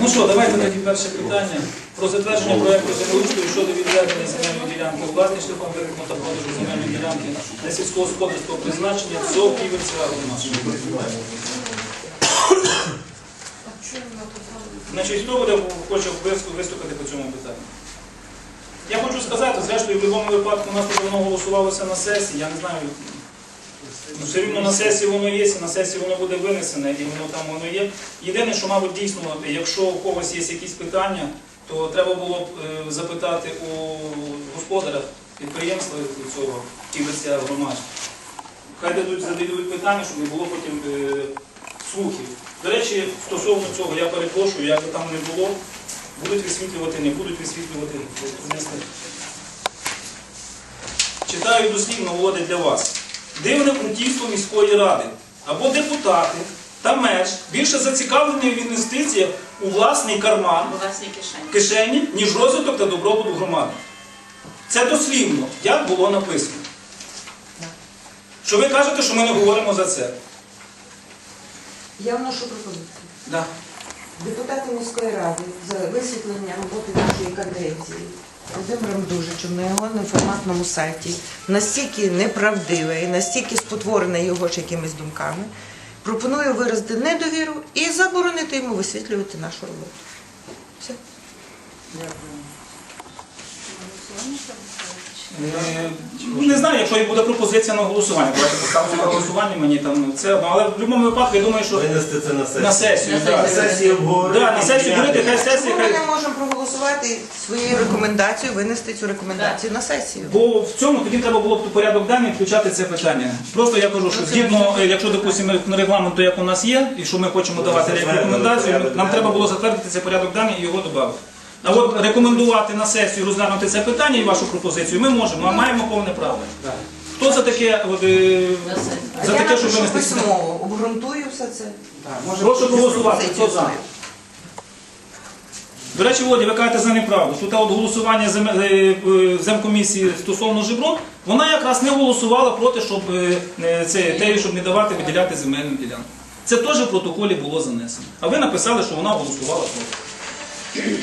Ну що, давайте тоді перше питання. Про затвердження проекту землеустрою щодо відведення земельної ділянки у шляхом викупу та продажу земельної ділянки для сільськогосподарського призначення ЦОВ Ківерця Ромаш. Значить, хто буде хоче виступ- виступити по цьому питанню? Я хочу сказати, зрештою, в будь-якому випадку у нас тут воно голосувалося на сесії, я не знаю. Ну, все рівно на сесії воно є, і на сесії воно буде винесене, і воно там воно є. Єдине, що, мабуть, дійсно, якщо у когось є якісь питання, то треба було б е, запитати у господаря підприємства цього ківерця громад. Хай дадуть, задають питання, щоб не було потім е, слухів. До речі, стосовно цього, я перепрошую, як би там не було, будуть висвітлювати, не будуть висвітлювати. Читаю дослівно Володя для вас. Дивне пунктівство міської ради або депутати та меж більше зацікавлені в інвестиціях у власний карман У власній кишені. кишені, ніж розвиток та добробут громади. Це дослівно, як було написано. Що ви кажете, що ми не говоримо за це? Я вношу пропозицію. Да. Депутати міської ради за висвітлення роботи нашої каденції Володимиром Дужичем на його інформатному сайті настільки неправдиве і настільки спотворене його ж якимись думками, пропоную виразити недовіру і заборонити йому висвітлювати нашу роботу. Все. Е, ну, Не знаю, якщо і буде пропозиція на голосування. Давайте поставимо на голосування мені там це. одно. Але в будь-якому випадку я думаю, що Винести це на сесію. на сесію. На да. На сесії обговорити. Да, на сесію говорити, хай сесія, хай. Проголосувати своєю рекомендацією, винести цю рекомендацію на сесію. Бо в цьому тоді треба було б у порядок денний включати це питання. Просто я кажу, що згідно, е, якщо допустимо регламенту, як у нас є, і що ми хочемо давати рекомендацію, нам треба було затвердити цей порядок денний і його додати. А от рекомендувати на сесію розглянути це питання і вашу пропозицію ми можемо, а маємо повне право. Хто за таке, от, е, за я таке, щоб винести? письмово, обґрунтую все це. Прошу голосувати. Хто за? До речі, Володя, ви кажете за неправду. Те от голосування зем- е, е, земкомісії стосовно Жибро, вона якраз не голосувала проти, щоб е, це те, щоб не давати виділяти земельну ділянку. Це теж в протоколі було занесено. А ви написали, що вона голосувала проти.